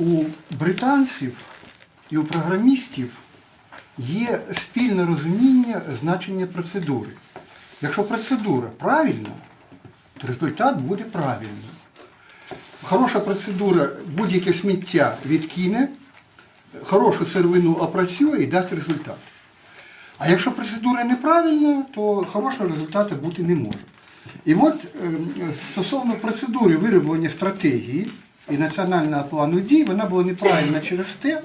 у британців і у програмістів є спільне розуміння значення процедури. Якщо процедура правильна, то результат буде правильним. Хороша процедура будь-яке сміття відкине, хорошу сировину опрацює і дасть результат. А якщо процедура неправильна, то хорошого результату бути не може. І от е, стосовно процедури вироблення стратегії і національного плану дій, вона була неправильна через те,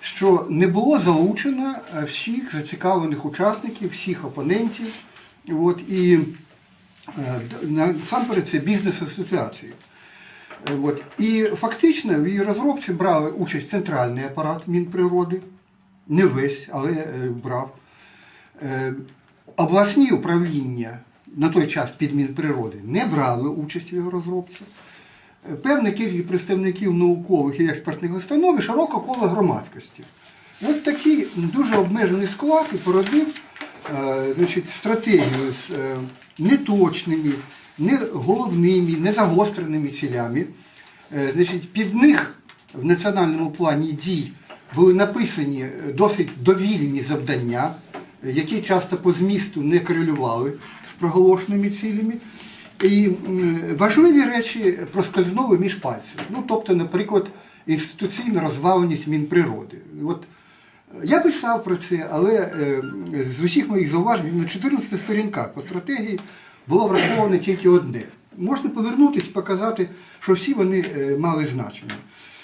що не було залучено е, всіх зацікавлених учасників, всіх опонентів. От, і е, насамперед це бізнес-асоціації. Е, От. І фактично в її розробці брали участь центральний апарат Мінприроди, не весь, але брав. Обласні управління на той час під Мінприроди не брали участь в його розробці. Е, Певна кількість представників наукових і експертних установ і широке коло громадськості. От такий дуже обмежений склад і породив е, значить, стратегію з е, неточними, не головними, не загостреними цілями. Значить, під них в національному плані дій були написані досить довільні завдання, які часто по змісту не корелювали з проголошеними цілями. І важливі речі проскользнули між пальцями. Ну, тобто, наприклад, інституційна розваленість Мінприроди. От е, я писав про це, але е, з усіх моїх зауважень на 14 сторінках по стратегії було враховане тільки одне. Можна повернутися і показати, що всі вони е, мали значення.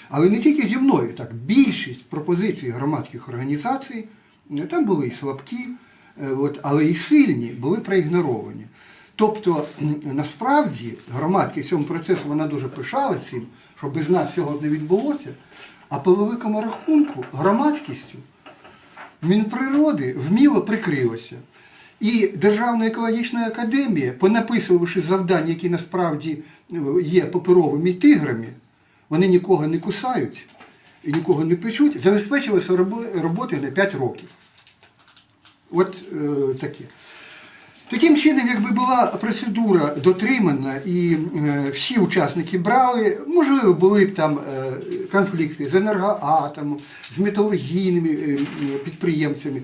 Але не тільки зі мною, так, більшість пропозицій громадських організацій, е, там були і слабкі, е, от, але і сильні, були проігноровані. Тобто, насправді, громадськість цьому процесі вона дуже пишала цим, що без нас цього не відбулося. А по великому рахунку, громадськістю Мінприроди вміло прикрилося. І Державна екологічна академія, понаписувавши завдання, які насправді е, є паперовими тиграми, вони нікого не кусають і нікого не печуть, забезпечилася робо- роботи на 5 років. От е, таке. Таким чином, якби була процедура дотримана і е, всі учасники брали, можливо, були б там е, конфлікти з енергоатомом, з металургійними е, підприємцями,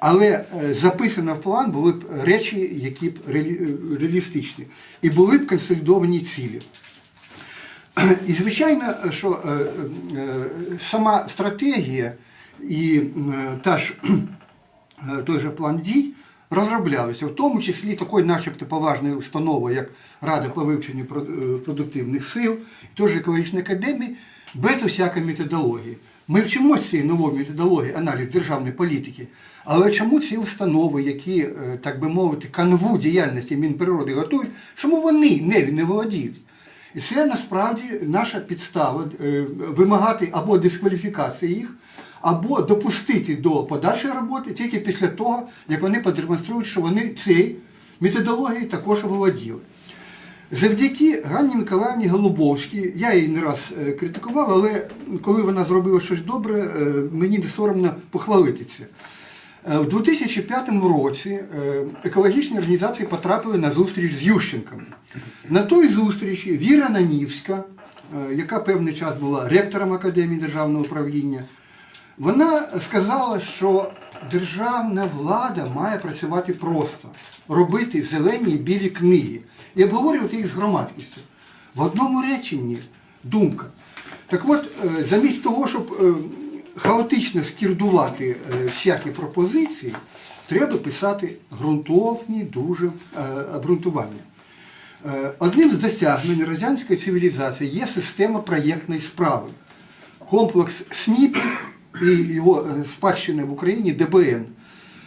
але записано в план були б речі, які б реалі- реалістичні, і були б консолідовані цілі. І звичайно, що сама стратегія і та ж, той же план дій розроблялися, в тому числі такою начебто поважною установою, як Рада по вивченню е, продуктивних сил, теж екологічна академія, без усякої методології. Ми вчимося цієї нової методології аналіз державної політики, але чому ці установи, які, е, так би мовити, канву діяльності Мінприроди готують, чому вони нею не володіють? І це насправді наша підстава е, вимагати або дискваліфікації їх, або допустити до подальшої роботи тільки після того, як вони продемонструють, що вони цією методологією також володіли. Завдяки Ганні Миколаївні Голубовській, я її не раз е, критикував, але коли вона зробила щось добре, е, мені не соромно похвалити це. Е, У 2005 році екологічні організації потрапили на зустріч з Ющенком. На той зустрічі Віра Нанівська, яка певний час була ректором Академії державного управління, вона сказала, що державна влада має працювати просто, робити зелені і білі книги і обговорювати їх з громадськістю. В одному реченні думка. Так от, е, замість того, щоб е, хаотично скірдувати е, всякі пропозиції, треба писати ґрунтовні дуже обґрунтування. Одним з досягнень радянської цивілізації є система проєктної справи. Комплекс СНІПів і його е, спадщини в Україні ДБН.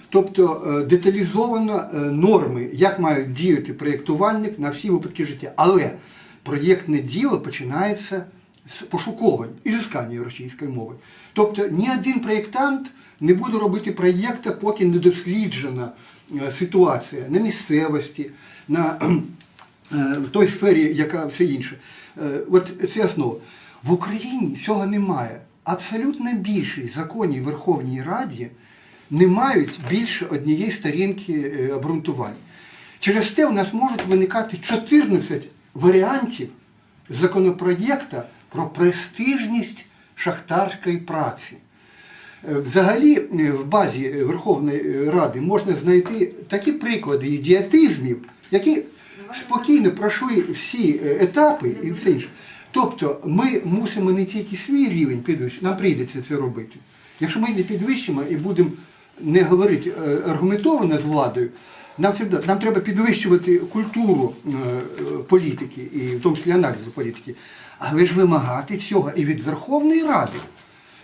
Тобто е, деталізовано е, норми, як має діяти проєктувальник на всі випадки життя. Але проєктне діло починається з пошуковань, ізискання російської мови. Тобто ні один проєктант не буде робити проєкта, поки не досліджена ситуація на місцевості, на в той сфері, яка все інше. От це основа. В Україні цього немає. Абсолютно більшість законів Верховній Раді не мають більше однієї сторінки е, обґрунтувань. Через те у нас можуть виникати 14 варіантів законопроєкта про престижність шахтарської праці. Е, Взагалі е, в базі Верховної Ради можна знайти такі приклади ідіотизмів, які спокійно пройшли всі етапи і все інше. Тобто ми мусимо не тільки свій рівень підвищити, нам прийдеться це робити. Якщо ми не підвищимо і будемо не говорити е, аргументовано з владою, нам, це, нам треба підвищувати культуру е, політики, і в тому числі аналізу політики, але ж вимагати цього і від Верховної Ради.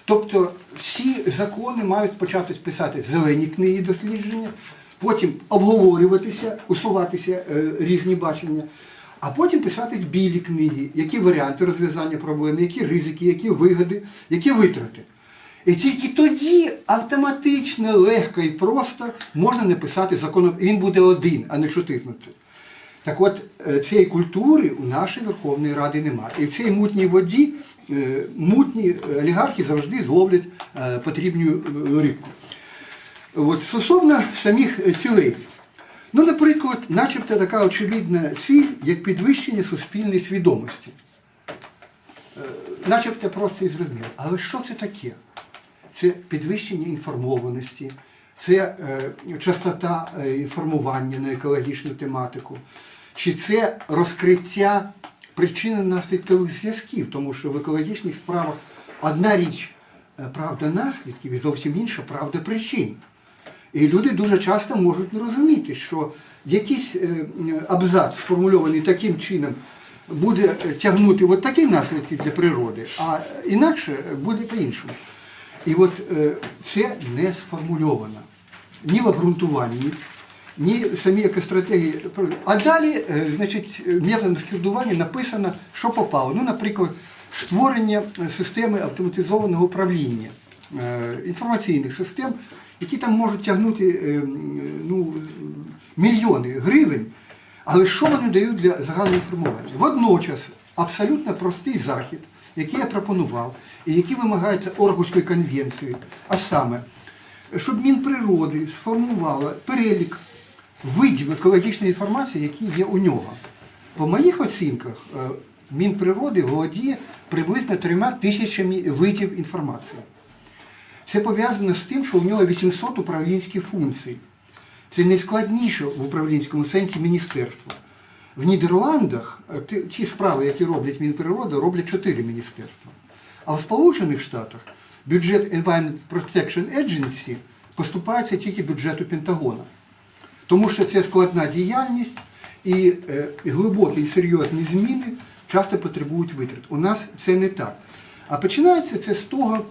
Тобто всі закони мають спочатку писати зелені книги дослідження, потім обговорюватися, усуватися е, різні бачення, а потім писати білі книги, які варіанти розв'язання проблеми, які ризики, які вигоди, які витрати. І тільки тоді автоматично, легко і просто можна написати закон. Він буде один, а не шутихнути. Так от е, цієї культури у нашої Верховної Ради немає. І в цій мутній воді е, мутні олігархи завжди зловлять е, потрібну рибку. От, стосовно самих цілей. Ну, наприклад, начебто така очевидна ціль, як підвищення суспільної свідомості. Е, Начебто просто і зрозуміло. Але що це таке? Це підвищення інформованості, це е, частота е, інформування на екологічну тематику, чи це розкриття причинно-наслідкових зв'язків, тому що в екологічних справах одна річ правда наслідків і зовсім інша правда причин. І люди дуже часто можуть не розуміти, що якийсь е, абзац, сформульований таким чином, буде тягнути от такі наслідки для природи, а інакше буде по-іншому. І от е, це не сформульовано ні в обґрунтуванні, ні в самій екостратегії. А далі, е, значить, методом скердування написано, що попало. Ну, наприклад, створення системи автоматизованого управління, інформаційних систем, які там можуть тягнути е, ну, мільйони гривень. Але що вони дають для загального інформування? Водночас абсолютно простий захід, який я пропонував, і який вимагається Оргуською конвенцією, а саме, щоб Мінприроди сформувала перелік видів екологічної інформації, які є у нього. По моїх оцінках, е, Мінприроди володіє приблизно трьома тисячами видів інформації. Це пов'язано з тим, що у нього 800 управлінських функцій. Це найскладніше в управлінському сенсі міністерство. В Нідерландах е, ті- справи, які роблять Мінприроди, роблять чотири міністерства. А в Сполучених Штатах бюджет Environment Protection Agency поступається тільки бюджету Пентагона. Тому що це складна діяльність і е, глибокі і серйозні зміни часто потребують витрат. У нас це не так. А починається це з того,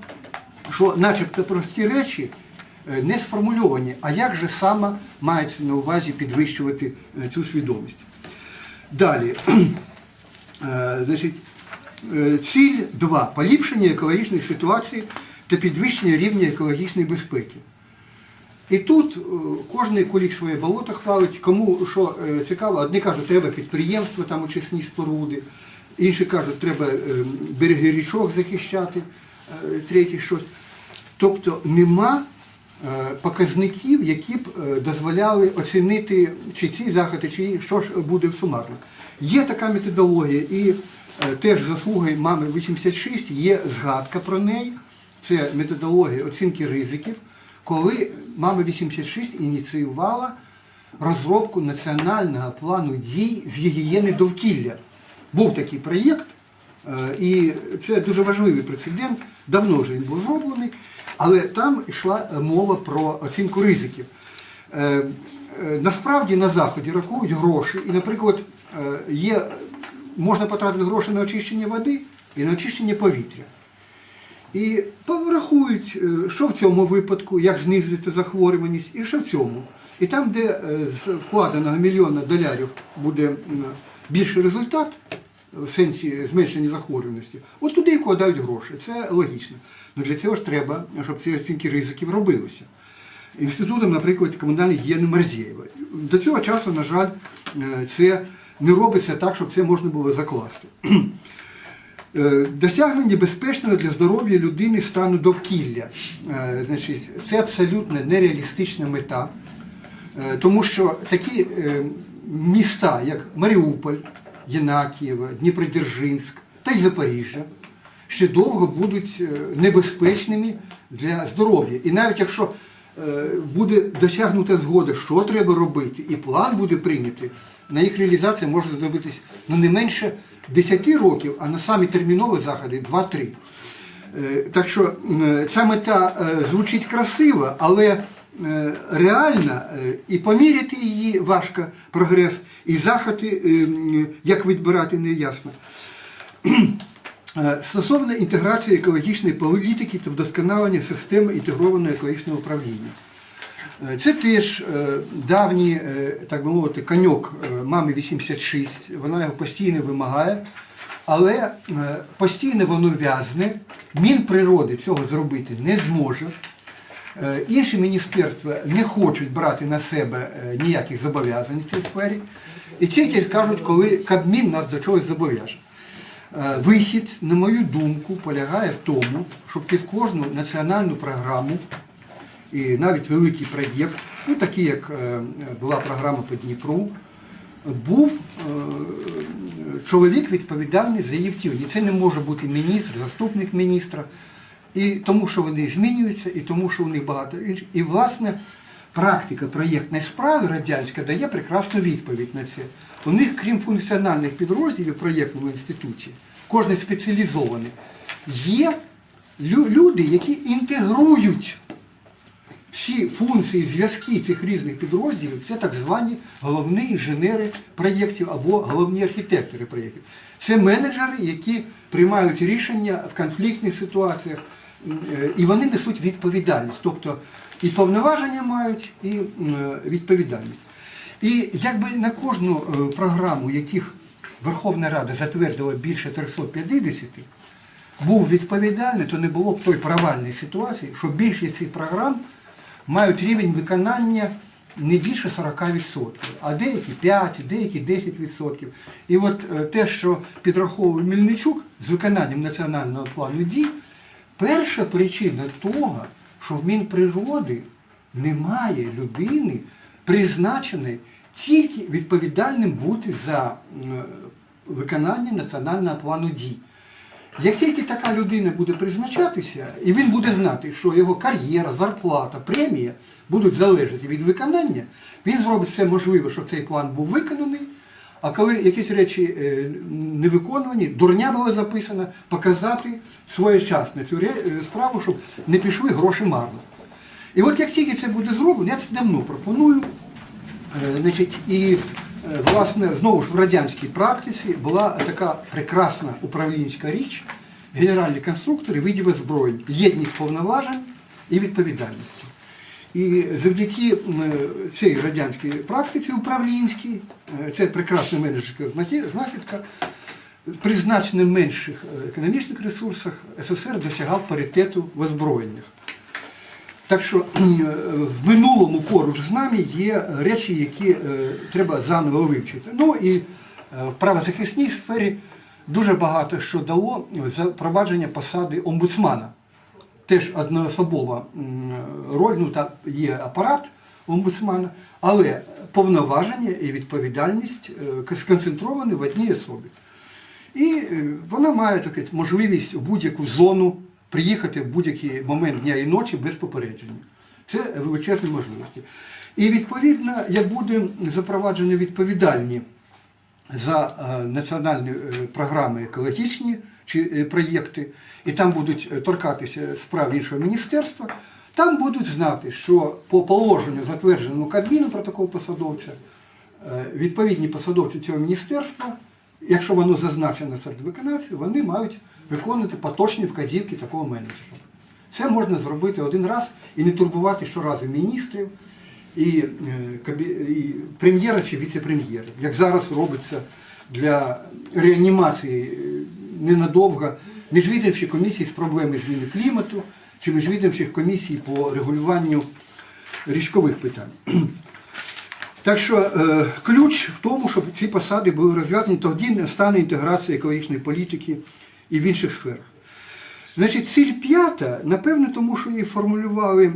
що начебто прості речі е, не сформульовані, а як же саме мається на увазі підвищувати е, цю свідомість. Далі, Е, значить, ціль 2. Поліпшення екологічної ситуації та підвищення рівня екологічної безпеки. І тут кожен кулік своє болото хвалить, кому що цікаво, одні кажуть, треба підприємства, там очисні споруди, інші кажуть, треба е, береги річок захищати, треті щось. Тобто нема е, показників, які б е, дозволяли оцінити, чи ці заходи, чи що ж буде в сумарно. Є така методологія, і е, теж заслуги мами 86 є згадка про неї. Це методологія оцінки ризиків, коли мама 86 ініціювала розробку національного плану дій з гігієни довкілля. Був такий проєкт, і це дуже важливий прецедент. Давно вже він був зроблений, але там йшла мова про оцінку ризиків. Е, е, Насправді на заході рахують гроші, і, наприклад, е, є, можна потратити гроші на очищення води і на очищення повітря. І порахують, е, що в цьому випадку, як знизити захворюваність, і що в цьому. І там, де е, з вкладеного мільйона долярів буде більший результат, в сенсі зменшення захворюваності, от туди і вкладають гроші. Це логічно. Ну для цього ж треба, щоб ці оцінки ризиків робилися. Інститутом, наприклад, комунальної гігієни Марзєєва. До цього часу, на жаль, е, це не робиться так, щоб це можна було закласти. Е, Досягнення безпечного для здоров'я людини стану довкілля. Е, Значить, це абсолютно нереалістична мета, тому що такі міста, як Маріуполь, Єнакієво, Дніпродзержинськ та й Запоріжжя, ще довго будуть е, небезпечними для здоров'я. І навіть якщо е, буде досягнута згода, що треба робити, і план буде прийнятий, на їх реалізація може знадобитись ну, не менше 10 років, а на самі термінові заходи 2-3. Е, Так що ця мета звучить красиво, але е, реально е, і поміряти її важко прогрес, і заходи, е, як відбирати, не ясно. Стосовно інтеграції екологічної політики та вдосконалення системи інтегрованого екологічного управління. Це теж давній, так би мовити, коньок мами 86, вона його постійно вимагає, але постійно воно в'язне, Мінприроди цього зробити не зможе. Е, Інші міністерства не хочуть брати на себе е, ніяких зобов'язань в цій сфері. І тільки кажуть, коли Кабмін нас до чогось зобов'яже. Е, Вихід, на мою думку, полягає в тому, щоб під кожну національну програму і навіть великий проєкт, ну такий як була програма по Дніпру, був чоловік відповідальний за її втілення. Це не може бути міністр, заступник міністра, і тому, що вони змінюються, і тому, що у них багато інших. І, власне, практика проєктної справи радянська дає прекрасну відповідь на це. У них, крім функціональних підрозділів проєктного інституті, кожен спеціалізований, є люди, які інтегрують всі функції, зв'язки цих різних підрозділів це так звані головні інженери проєктів або головні архітектори проєктів. Це менеджери, які приймають рішення в конфліктних ситуаціях, і вони несуть відповідальність. Тобто і повноваження мають, і відповідальність. І якби на кожну е, програму, яких Верховна Рада затвердила більше 350, був відповідальний, то не було б той провальної ситуації, що більшість цих програм мають рівень виконання не більше 40%, а деякі 5, деякі 10%. І от е, те, що підраховував Мельничук з виконанням національного плану дій, перша причина того, що в Мінприроди немає людини, призначеної тільки відповідальним бути за виконання національного плану дій. Як тільки така людина буде призначатися, і він буде знати, що його кар'єра, зарплата, премія будуть залежати від виконання, він зробить все можливе, щоб цей план був виконаний. А коли якісь речі е, не виконувані, дурня була записана, показати своєчасно цю е, справу, щоб не пішли гроші марно. І от як тільки це буде зроблено, я це давно пропоную. Е, Значить, і власне знову ж в радянській практиці була така прекрасна управлінська річ, генеральні конструктори видів озброєнь, єдність повноважень і відповідальності. І завдяки цій радянській практиці управлінській, е, це прекрасна менеджерська знахідка, при значно менших е, економічних ресурсах СССР досягав паритету в озброєннях. Так що е, в минулому поруч з нами є речі, які треба заново вивчити. Ну і в правозахисній сфері дуже багато що дало запровадження посади омбудсмана. Теж одноособова роль, ну так є апарат омбудсмана, але повноваження і відповідальність е, сконцентровані в одній особі. І е, вона має так можливість в будь-яку зону приїхати в будь-який момент дня і ночі без попередження. Це величезні можливості. І відповідно, як буде запроваджені відповідальні за е, національні програми екологічні чи е, проєкти, і там будуть е, торкатися справ іншого міністерства, там будуть знати, що по положенню, затвердженому Кабміну про такого посадовця, е, відповідні посадовці цього міністерства, якщо воно зазначено серед виконавців, вони мають виконувати поточні вказівки такого менеджера. Це можна зробити один раз і не турбувати щоразу міністрів і, і прем'єра чи віце-прем'єра, як зараз робиться для реанімації ненадовго міжвідомчих комісій з проблеми зміни клімату чи міжвідомчих комісій по регулюванню річкових питань. Так що е, ключ в тому, щоб ці посади були розв'язані, тоді не стане інтеграція екологічної політики і в інших сферах. Значить, ціль п'ята, напевно, тому що її формулювали е,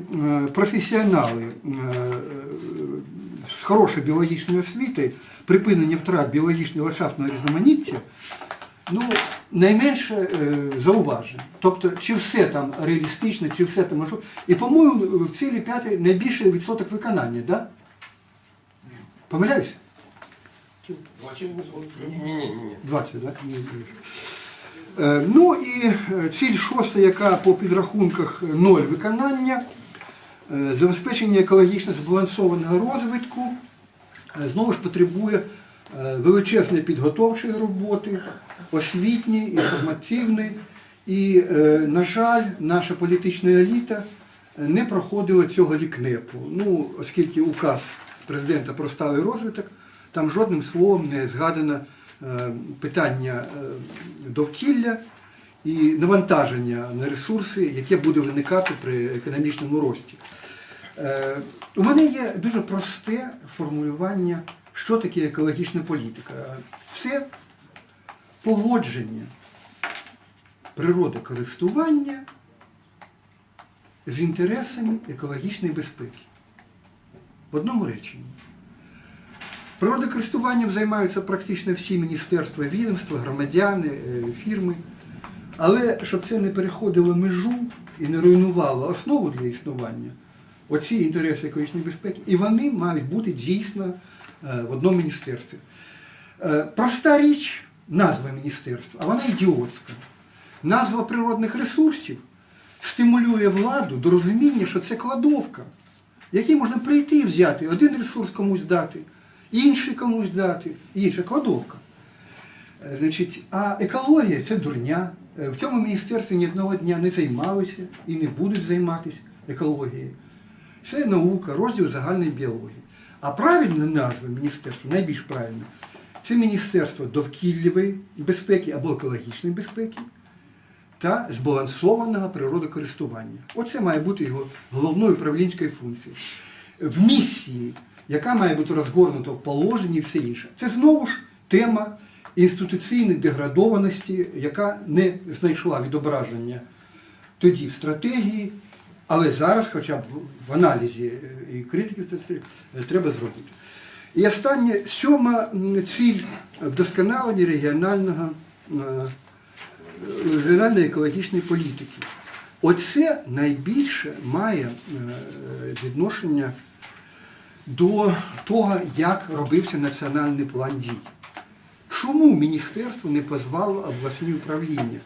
професіонали е, з хорошої біологічної освіти, припинення втрат біологічного ландшафтного різноманіття, ну, найменше е, зауважень. Тобто, чи все там реалістично, чи все там можливо. І, по-моєму, в цілі п'ятій найбільший відсоток виконання, так? Да? Помиляюсь? Ні, ні, ні, ні. 20, так? Е, Ну і е, ціль шоста, яка по підрахунках е, ноль виконання, е, забезпечення екологічно збалансованого розвитку, е, знову ж потребує е, величезної підготовчої роботи, освітньої, інформативної. І, е, на жаль, наша політична еліта е, не проходила цього лікнепу. Ну, оскільки указ президента про сталий розвиток, там жодним словом не згадано питання довкілля і навантаження на ресурси, яке буде виникати при економічному рості. У мене є дуже просте формулювання, що таке екологічна політика. Це погодження природокористування з інтересами екологічної безпеки. В одному реченні. Природокористуванням займаються практично всі міністерства, відомства, громадяни, е, фірми. Але щоб це не переходило межу і не руйнувало основу для існування, оці інтереси екологічної безпеки, і вони мають бути дійсно в одному міністерстві. Е, Проста річ, назва міністерства, а вона ідіотська. Назва природних ресурсів стимулює владу до розуміння, що це кладовка, якій можна прийти і взяти один ресурс комусь дати, інший комусь дати, інша кладовка. Е, Значить, а екологія це дурня. Е, В цьому міністерстві ні одного дня не займалися і не будуть займатися екологією. Це наука, розділ загальної біології. А правильна назва міністерства, найбільш правильна, це Міністерство довкіллєвої безпеки або екологічної безпеки та збалансованого природокористування. Оце має бути його головною управлінською функцією. В місії, яка має бути розгорнута в положенні і все інше. Це знову ж тема інституційної деградованості, яка не знайшла відображення тоді в стратегії, але зараз, хоча б в аналізі е, і критики е, треба зробити. І останнє сьома ціль вдосконалення регіонального е, регіональної екологічної політики. Оце найбільше має відношення до того, як робився національний план дій. Чому міністерство не позвало обласні управління?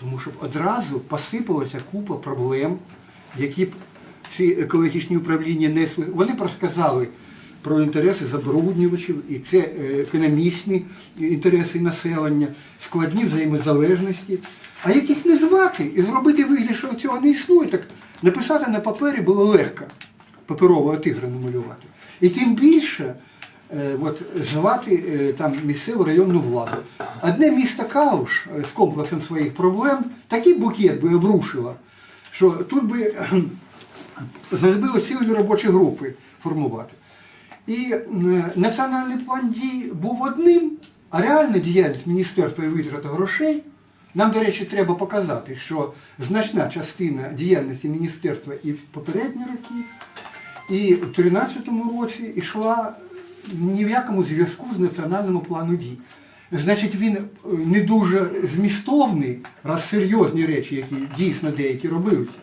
Тому що одразу посипалася купа проблем, які б ці екологічні управління несли. Вони розказали про інтереси забруднювачів, і це е, економічні інтереси населення, складні взаємозалежності. А як їх не звати і зробити вигляд, що цього не існує, так написати на папері було легко паперового тигра намалювати. І тим більше е, от, звати е, там місцеву районну владу. Одне місто Калуш е, з комплексом своїх проблем такий букет би обрушило, що тут би кхм, знадобило цілі робочі групи формувати. І е, національний план дій був одним, а реальна діяльність міністерства і витрата грошей. Нам, до речі, треба показати, що значна частина діяльності міністерства і в попередні роки, і в 2013 році йшла ні в якому зв'язку з національним планом дій. Значить, він е, не дуже змістовний, раз серйозні речі, які дійсно деякі робилися,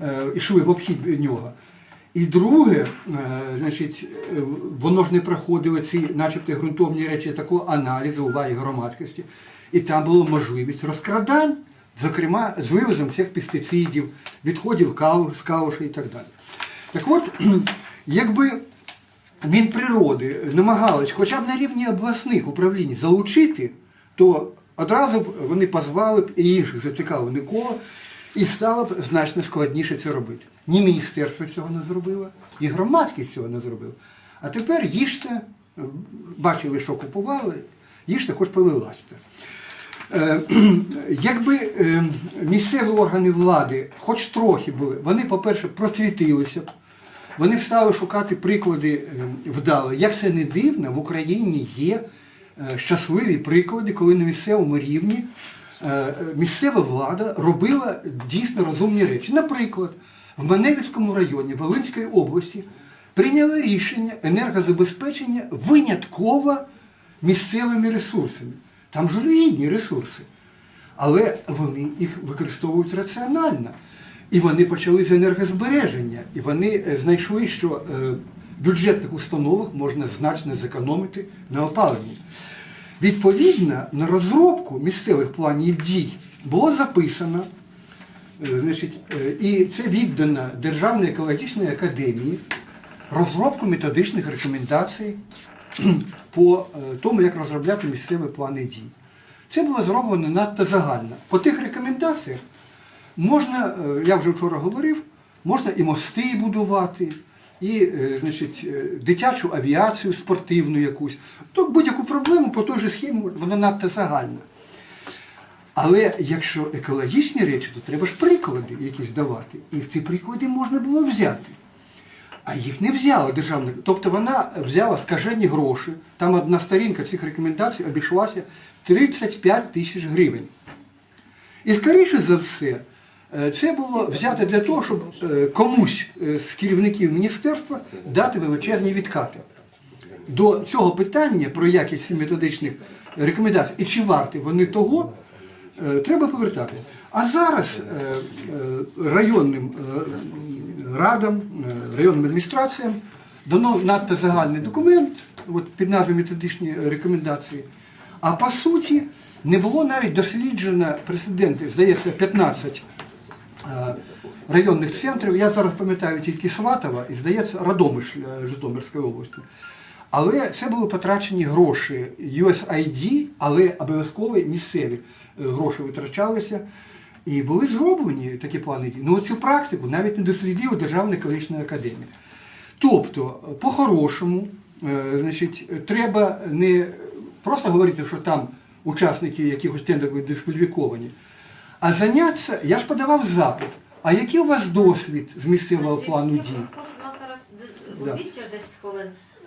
е, йшли в обхід нього. І друге, е, значить, е, воно ж не проходило ці, начебто, ґрунтовні речі такого аналізу уваги громадськості. І там була можливість розкрадань, зокрема, з вивозом цих пестицидів, відходів калу, з калуші і так далі. Так от, якби Мінприроди намагались хоча б на рівні обласних управлінь залучити, то одразу б вони позвали б і інших зацікавлених коло, і стало б значно складніше це робити. Ні міністерство цього не зробило, і громадськість цього не зробила. А тепер їжте, бачили, що купували, їжте, хоч повилазьте. Е, Якби е, місцеві органи влади хоч трохи були, вони, по-перше, просвітилися б, вони стали шукати приклади е, вдало. Як це не дивно, в Україні є е, щасливі приклади, коли на місцевому рівні е, місцева влада робила дійсно розумні речі. Наприклад, в Маневицькому районі Волинської області прийняли рішення енергозабезпечення винятково місцевими ресурсами. Там жалюгідні ресурси. Але вони їх використовують раціонально. І вони почали з енергозбереження. І вони е, знайшли, що е, в бюджетних установах можна значно зекономити на опаленні. Відповідно, на розробку місцевих планів дій було записано, е, значить, і це віддано Державної екологічної академії розробку методичних рекомендацій по тому, як розробляти місцеві плани дій. Це було зроблено надто загально. По тих рекомендаціях можна, е, я вже вчора говорив, можна і мости будувати, і е, значить, е, дитячу авіацію спортивну якусь. То будь-яку проблему по той же схемі вона надто загальна. Але якщо екологічні речі, то треба ж приклади якісь давати. І ці приклади можна було взяти. А їх не взяла державна. Тобто вона взяла скажені гроші. Там одна сторінка цих рекомендацій обійшлася 35 тисяч гривень. І скоріше за все, це було взято для того, щоб е, комусь е, з керівників міністерства дати величезні відкати. До цього питання про якість методичних рекомендацій і чи варті вони того, е, треба повертатися. А зараз е, е, районним е, радам, е, районним адміністраціям дано надто загальний документ от, під назвою методичні рекомендації. А по суті, не було навіть досліджено прецеденти, здається, 15 е, районних центрів. Я зараз пам'ятаю тільки Сватова і, здається, Радомишль е, Житомирської області. Але це були потрачені гроші USAID, але обов'язково місцеві е, гроші витрачалися. І були зроблені такі плани дій. Ну цю практику навіть не дослідила Державна екологічна академія. Тобто, по-хорошому, е, значить, треба не просто говорити, що там учасники якихось тендерів дискваліфіковані, а зайнятися, я ж подавав запит. А який у вас досвід з місцевого плану Я дій? Да. обідь десь хвилин.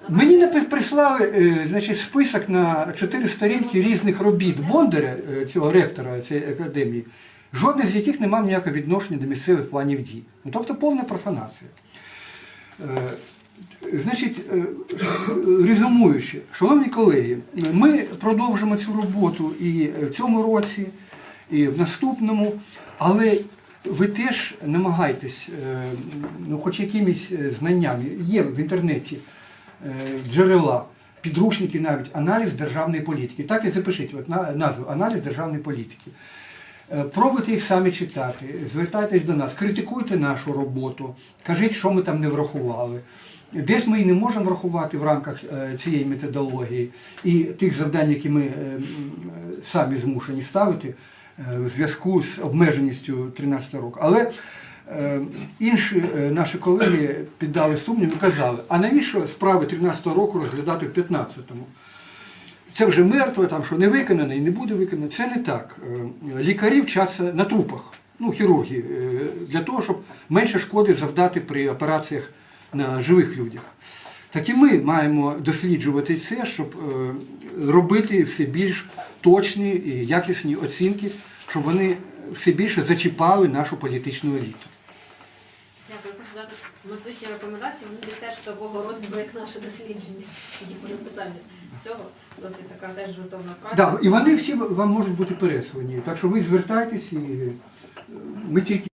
Мені прислали е, значить, список на чотири сторінки різних робіт Бондаря, е, цього ректора цієї академії, жодне з яких не мав ніякого відношення до місцевих планів дій. Ну, тобто повна профанація. Е, Значить, резюмуючи, шановні колеги, ми продовжимо цю роботу і в цьому році, і в наступному, але ви теж намагайтесь, е, ну, хоч якимись е, знаннями, є в інтернеті е, джерела, підручники навіть, аналіз державної політики. Так і запишіть от, назву аналіз державної політики. Пробуйте їх самі читати, звертайтесь до нас, критикуйте нашу роботу, кажіть, що ми там не врахували. Десь ми і не можемо врахувати в рамках цієї методології і тих завдань, які ми самі змушені ставити в зв'язку з обмеженістю 13 року. Але е, інші е, наші колеги піддали сумнів і казали, а навіщо справи 13 року розглядати в 15-му? це вже мертве, там що не виконане і не буде виконане. Це не так. Е, Лікарі вчаться на трупах, ну, хірурги, е, для того, щоб менше шкоди завдати при операціях на живих людях. Так і ми маємо досліджувати це, щоб е, робити все більш точні і якісні оцінки, щоб вони все більше зачіпали нашу політичну еліту. Дякую, хочу дати методичні рекомендації, вони десь теж такого розміру, як наше дослідження, і по цього досить така теж жутовна праця. Да, і вони всі вам можуть бути переслані. Так що ви звертайтесь і е, ми тільки.